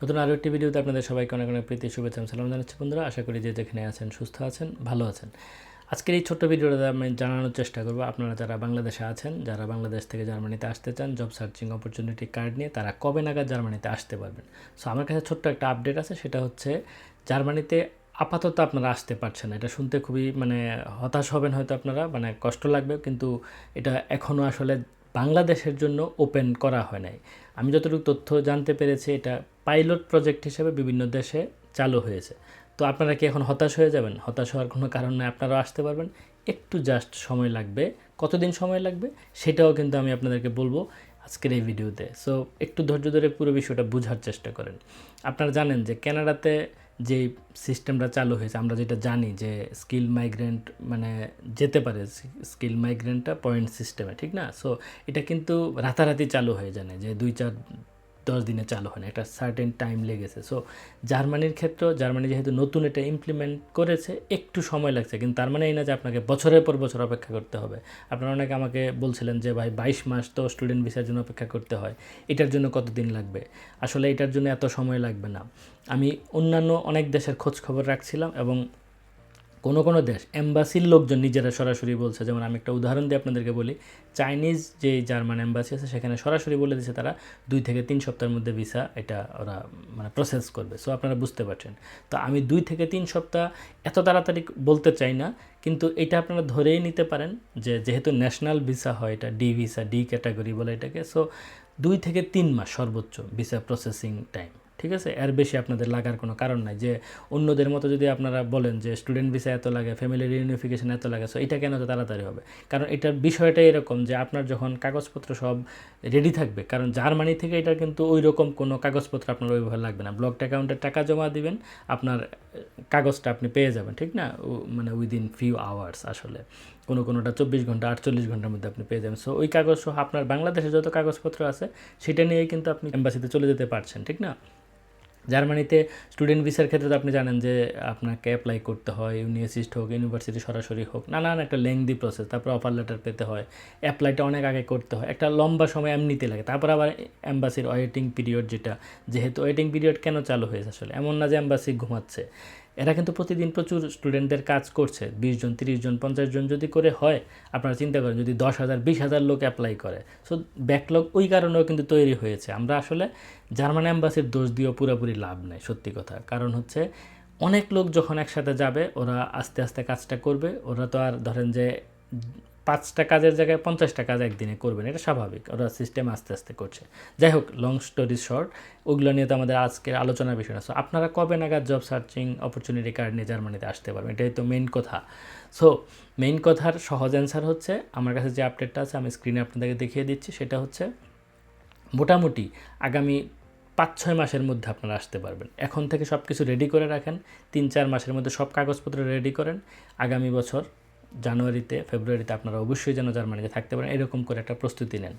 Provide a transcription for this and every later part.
নতুন আরও একটি ভিডিওতে আপনাদের সবাইকে অনেক অনেক প্রীতি, শুভেচ্ছা সালাম জানাচ্ছি বন্ধুরা। আশা করি যে যেখানে আছেন সুস্থ আছেন, ভালো আছেন। আজকের এই ছোট্ট ভিডিওটা আমি জানানোর চেষ্টা করব। আপনারা যারা বাংলাদেশে আছেন, যারা বাংলাদেশ থেকে জার্মানিতে আসতে চান জব সার্চিং অপরচুনিটি কার্ড নিয়ে, তারা কবে নাগাদ জার্মানিতে আসতে পারবেন। সো আমার কাছে ছোট্ট একটা আপডেট আছে, সেটা হচ্ছে জার্মানিতে আপাতত আপনারা আসতে পারছেন। এটা শুনতে খুবই মানে হতাশ হবেন হয়তো আপনারা মানে কষ্ট লাগবে, কিন্তু এটা এখনও আসলে বাংলাদেশের জন্য ওপেন করা হয় নাই। আমি যতটুকু তথ্য জানতে পেরেছি, এটা পাইলট প্রজেক্ট হিসেবে বিভিন্ন দেশে চালু হয়েছে। তো আপনারা কি এখন হতাশ হয়ে যাবেন? হতাশ হওয়ার কোনো কারণ নেই, আপনারাও আসতে পারবেন। একটু জাস্ট সময় লাগবে। কতদিন সময় লাগবে সেটাও কিন্তু আমি আপনাদেরকে বলব আজকের এই ভিডিওতে। সো একটু ধৈর্য ধরে পুরো বিষয়টা বোঝার চেষ্টা করেন। আপনারা জানেন যে কানাডাতে যে সিস্টেমটা চালু হয়েছে, আমরা যেটা জানি যে স্কিল মাইগ্রেন্ট মানে যেতে পারে, স্কিল মাইগ্রেন্টটা পয়েন্ট সিস্টেমে, ঠিক না? সো এটা কিন্তু রাতারাতি চালু হয়ে জানে যে দুই চার দশ দিনে চালু হয় না একটা সার্টেন টাইম লেগেছে। সো জার্মানির ক্ষেত্রেও, জার্মানি যেহেতু নতুন এটা ইমপ্লিমেন্ট করেছে, একটু সময় লাগছে, কিন্তু তার মানে এই না যে আপনাকে বছরের পর বছর অপেক্ষা করতে হবে। আপনারা অনেকে আমাকে বলছিলেন যে, ভাই, বাইশ মাস তো স্টুডেন্ট ভিসার জন্য অপেক্ষা করতে হয়, এটার জন্য কতদিন লাগবে? আসলে এটার জন্য এত সময় লাগবে না। আমি অন্যান্য অনেক দেশের খোঁজ খবর রাখছিলাম এবং কোনো কোনো দেশ, এম্বাসির লোকজন নিজেরা সরাসরি বলছে, যেমন আমি একটা উদাহরণ দিয়ে আপনাদেরকে বলি, চাইনিজ যে জার্মান এম্বাসি আছে, সেখানে সরাসরি বলে দিচ্ছে তারা দুই থেকে তিন সপ্তাহের মধ্যে ভিসা এটা ওরা মানে প্রসেস করবে। সো আপনারা বুঝতে পারছেন। তো আমি দুই থেকে তিন সপ্তাহ এত তাড়াতাড়ি বলতে চাই না, কিন্তু এটা আপনারা ধরেই নিতে পারেন যে যেহেতু ন্যাশনাল ভিসা হয় এটা ডি ভিসা ডি ক্যাটাগরি বলে এটাকে সো দুই থেকে তিন মাস সর্বোচ্চ ভিসা প্রসেসিং টাইম ঠিক আছে? এর বেশি আপনাদের লাগার কোনো কারণ নাই যে অন্যদের মতো যদি আপনারা বলেন যে স্টুডেন্ট ভিসা এত লাগে ফ্যামিলি রিউনিফিকেশন এত লাগে সো এটা কেন তো তাড়াতাড়ি হবে? কারণ এটার বিষয়টা এরকম যে আপনার যখন কাগজপত্র সব রেডি থাকবে, কারণ জার্মানি থেকে এটা কিন্তু ওই রকম কোনো কাগজপত্র আপনার ওইভাবে লাগবে না। ব্লক অ্যাকাউন্টে টাকা জমা দিবেন, আপনার কাগজটা আপনি পেয়ে যাবেন, ঠিক না? মানে উইদিন ফিউ আওয়ার্স আসলে। কোনো কোনোটা চব্বিশ ঘণ্টা, আটচল্লিশ ঘণ্টার মধ্যে আপনি পেয়ে যাবেন। সো ওই কাগজ সহ আপনার বাংলাদেশে যত কাগজপত্র আছে, সেটা নিয়েই কিন্তু আপনি এম্বাসিতে চলে যেতে পারছেন, ঠিক না? জার্মানিতে স্টুডেন্ট ভিসার ক্ষেত্রে তো আপনি জানেন যে আপনাকে অ্যাপ্লাই করতে হয় ইউনিভার্সিটি হোক ইউনিভার্সিটি সরাসরি হোক, নানান একটা লেংদি প্রসেস তারপর অফার লেটার পেতে হয় অ্যাপ্লাইটা অনেক আগে করতে হয়, একটা লম্বা সময় এমনিতে লাগে, তারপর আবার অ্যাম্বাসির ওয়েটিং পিরিয়ড যেটা, যেহেতু ওয়েটিং পিরিয়ড কেন চালু হয়েছে আসলে? এমন না যে অ্যাম্বাসি ঘুমাচ্ছে। এরা কিন্তু প্রতিদিন প্রচুর স্টুডেন্টদের কাজ করছে। বিশ জন, তিরিশ জন, পঞ্চাশ জন যদি করে হয়, আপনারা চিন্তা করেন যদি দশ হাজার, বিশ হাজার লোক অ্যাপ্লাই করে। সো ব্যাকলগ ওই কারণেও কিন্তু তৈরি হয়েছে। আমরা আসলে জার্মান অ্যাম্বাসির দোষ দিয়েও পুরোপুরি লাভ নেই, সত্যি কথা। কারণ হচ্ছে অনেক লোক যখন একসাথে যাবে, ওরা আস্তে আস্তে কাজটা করবে। ওরা তো আর ধরেন যে পাঁচটা কাজের জায়গায় পঞ্চাশটা কাজ একদিনে করবেন, এটা স্বাভাবিক। ওরা সিস্টেম আস্তে আস্তে করছে। যাই হোক লং স্টোরি শর্ট ওগুলো নিয়ে তো আমাদের আজকের আলোচনার বিষয় না। আপনারা কবে নাগাদ জব সার্চিং অপরচুনিটি কার্ড নিয়ে জার্মানিতে আসতে পারবেন? এটাই তো মেইন কথা। সো মেইন কথার সহজ অ্যান্সার হচ্ছে, আমার কাছে যে আপডেটটা আছে, আমি স্ক্রিনে আপনাদেরকে দেখিয়ে দিচ্ছি। সেটা হচ্ছে, মোটামুটি আগামী পাঁচ ছয় মাসের মধ্যে আপনারা আসতে পারবেন। এখন থেকে সব কিছু রেডি করে রাখেন। তিন চার মাসের মধ্যে সব কাগজপত্র রেডি করেন। আগামী বছর জানুয়ারিতে, ফেব্রুয়ারিতে আপনারা অবশ্যই যেন জার্মানিতে থাকতে পারেন। এরকম করে একটা প্রস্তুতি নেন।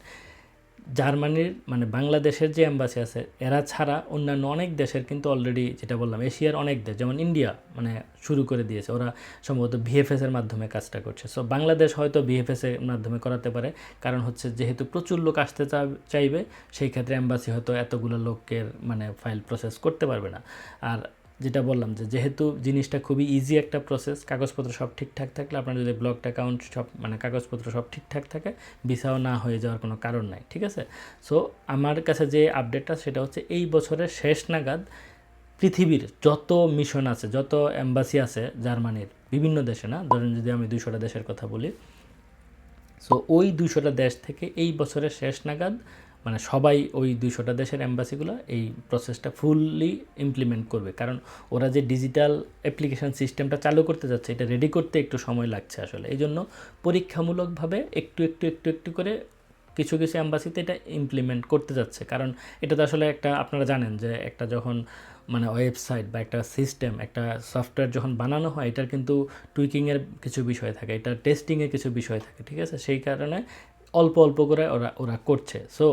জার্মানির মানে বাংলাদেশের যে অ্যাম্বাসি আছে, এরা ছাড়া অন্যান্য অনেক দেশের কিন্তু অলরেডি যেটা বললাম, এশিয়ার অনেক দেশ, যেমন ইন্ডিয়া মানে শুরু করে দিয়েছে। ওরা সম্ভবত ভিএফএস এর মাধ্যমে কাজটা করছে। সো বাংলাদেশ হয়তো ভিএফএস এর মাধ্যমে করাতে পারে। কারণ হচ্ছে যেহেতু প্রচুর লোক আসতে চাইবে, সেই ক্ষেত্রে অ্যাম্বাসি হয়তো এতগুলো লোকের মানে ফাইল প্রসেস করতে পারবে না। আর যেটা বললাম যে যেহেতু জিনিসটা খুবই ইজি একটা প্রসেস কাগজপত্র সব ঠিকঠাক থাকলে আপনার যদি ব্লকড অ্যাকাউন্ট সব মানে কাগজপত্র সব ঠিকঠাক থাকে, ভিসাও না হয়ে যাওয়ার কোনো কারণ নাই, ঠিক আছে? সো আমার কাছে যে আপডেটটা সেটা হচ্ছে এই বছরের শেষ নাগাদ পৃথিবীর যত মিশন আছে, যত এম্বাসি আছে জার্মানির, বিভিন্ন দেশে না, ধরেন যদি আমি দুইশোটা দেশের কথা বলি সো ওই দুইশোটা দেশ থেকে এই বছরের শেষ নাগাদ মানে সবাই ওই দুইশোটা দেশের অ্যাম্বাসিগুলো এই প্রসেসটা ফুললি ইমপ্লিমেন্ট করবে। কারণ ওরা যে ডিজিটাল অ্যাপ্লিকেশন সিস্টেমটা চালু করতে যাচ্ছে, এটা রেডি করতে একটু সময় লাগছে আসলে। এই জন্য পরীক্ষামূলকভাবে একটু একটু একটু একটু করে কিছু কিছু অ্যাম্বাসিতে এটা ইমপ্লিমেন্ট করতে যাচ্ছে। কারণ এটা তো আসলে একটা, আপনারা জানেন যে একটা যখন মানে ওয়েবসাইট বা একটা সিস্টেম একটা সফটওয়্যার যখন বানানো হয়, এটার কিন্তু টুইকিংয়ের কিছু বিষয় থাকে, এটা টেস্টিংয়ের কিছু বিষয় থাকে, ঠিক আছে? সেই কারণে অল্প অল্প করে ওরা ওরা করছে। সো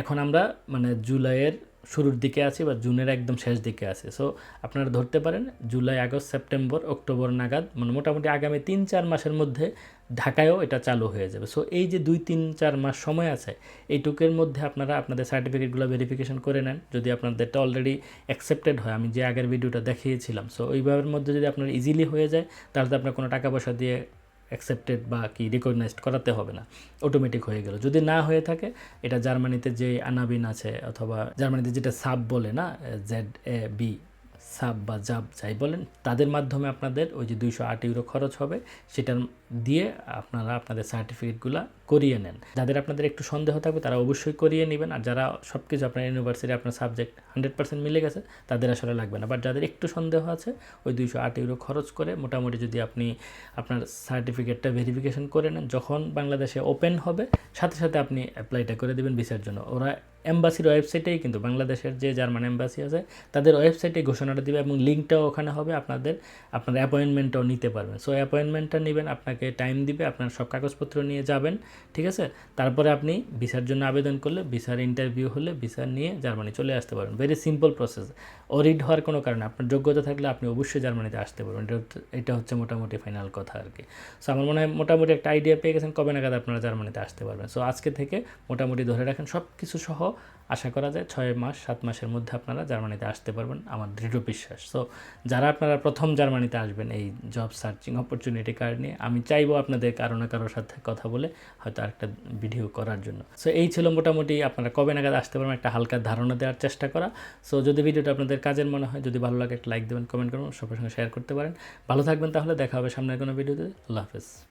এখন আমরা মানে জুলাইয়ের শুরুর দিকে আছি বা জুনের একদম শেষ দিকে আছে। সো আপনারা ধরতে পারেন, জুলাই, আগস্ট, সেপ্টেম্বর, অক্টোবর নাগাদ মানে মোটামুটি আগামী তিন, চার মাসের মধ্যে ঢাকায়ও এটা চালু হয়ে যাবে। সো এই যে দুই, তিন, চার মাস সময় আছে, এইটুকের মধ্যে আপনারা আপনাদের সার্টিফিকেটগুলো ভেরিফিকেশন করে নেন। যদি আপনাদেরটা অলরেডি অ্যাকসেপ্টেড হয়, আমি যে আগের ভিডিওটা দেখিয়েছিলাম। সো ওইভাবের মধ্যে যদি আপনার ইজিলি হয়ে যায়, তাহলে তো আপনার কোনো টাকা পয়সা দিয়ে অ্যাকসেপ্টেড বা কি রিকগনাইজড করাতে হবে না। অটোমেটিক হয়ে গেল। যদি না হয়ে থাকে, এটা জার্মানিতে যে আনাবিন আছে অথবা জার্মানিতে যেটা সাব বলে না জেড এ বি সাব বা জাব যাই বলেন, তাদের মাধ্যমে আপনাদের ওই যে দুইশো আট ইউরো খরচ হবে। সেটার দিয়ে আপনারা আপনাদের সার্টিফিকেটগুলো করিয়ে নেন। যাদের আপনাদের একটু সন্দেহ থাকবে, তারা অবশ্যই করিয়ে নেবেন। আর যারা সব কিছু আপনার ইউনিভার্সিটি আপনার সাবজেক্ট হান্ড্রেড পার্সেন্ট মিলে গেছে, তাদের আসলে লাগবে না। বাট যাদের একটু সন্দেহ আছে, ওই দুইশো আট ইউরো খরচ করে মোটামুটি যদি আপনি আপনার সার্টিফিকেটটা ভেরিফিকেশন করে নেন, যখন বাংলাদেশে ওপেন হবে, সাথে সাথে আপনি অ্যাপ্লাইটা করে দেবেন ভিসার জন্য। ওরা এম্বাসির ওয়েবসাইটেই কিন্তু বাংলাদেশের যে জার্মান এম্বাসি আছে, তাদের ওয়েবসাইটে ঘোষণাটা দিবে এবং লিঙ্কটাও ওখানে হবে। আপনাদের আপনার অ্যাপয়েন্টমেন্টটাও নিতে পারবেন। সো অ্যাপয়েন্টমেন্টটা নেবেন, আপনাকে টাইম দিবে, আপনার সব কাগজপত্র নিয়ে যাবেন, ঠিক আছে? তারপরে আপনি ভিসার জন্য আবেদন করলে, ভিসার ইন্টারভিউ হলে ভিসা নিয়ে জার্মানি চলে আসতে পারবেন। ভেরি সিম্পল প্রসেস অরিড হওয়ার কোনো কারণে আপনার যোগ্যতা থাকলে আপনি অবশ্যই জার্মানিতে আসতে পারবেন। এটা হচ্ছে মোটামুটি ফাইনাল কথা আর কি। সো আমার মনে হয় মোটামুটি একটা আইডিয়া পেয়ে গেছেন কবে নাগাদ আপনারা জার্মানিতে আসতে পারবেন। সো আজকে থেকে মোটামুটি ধরে রাখেন সব কিছু সহ আশা করা যায় ছয় মাস, সাত মাসের মধ্যে আপনারা জার্মানিতে আসতে পারবেন। আমার দৃঢ় বিশ্বাস। সো যারা আপনারা প্রথম জার্মানিতে আসবেন এই জব সার্চিং অপরচুনিটি কার্ড নিয়ে, আমি চাইব আপনাদের কারও না কারোর সাথে কথা বলে হয়তো আরেকটা ভিডিও করার জন্য। সো এই ছিল মোটামুটি আপনারা কবে নাগাদ আসতে পারবেন একটা হালকা ধারণা দেওয়ার চেষ্টা করা। সো যদি ভিডিওটা আপনাদের কাজের মনে হয়, যদি ভালো লাগে একটা লাইক দেবেন কমেন্ট করুন সবার সঙ্গে শেয়ার করতে পারেন। ভালো থাকবেন তাহলে, দেখা হবে সামনের কোনো ভিডিওতে আল্লাহ হাফেজ।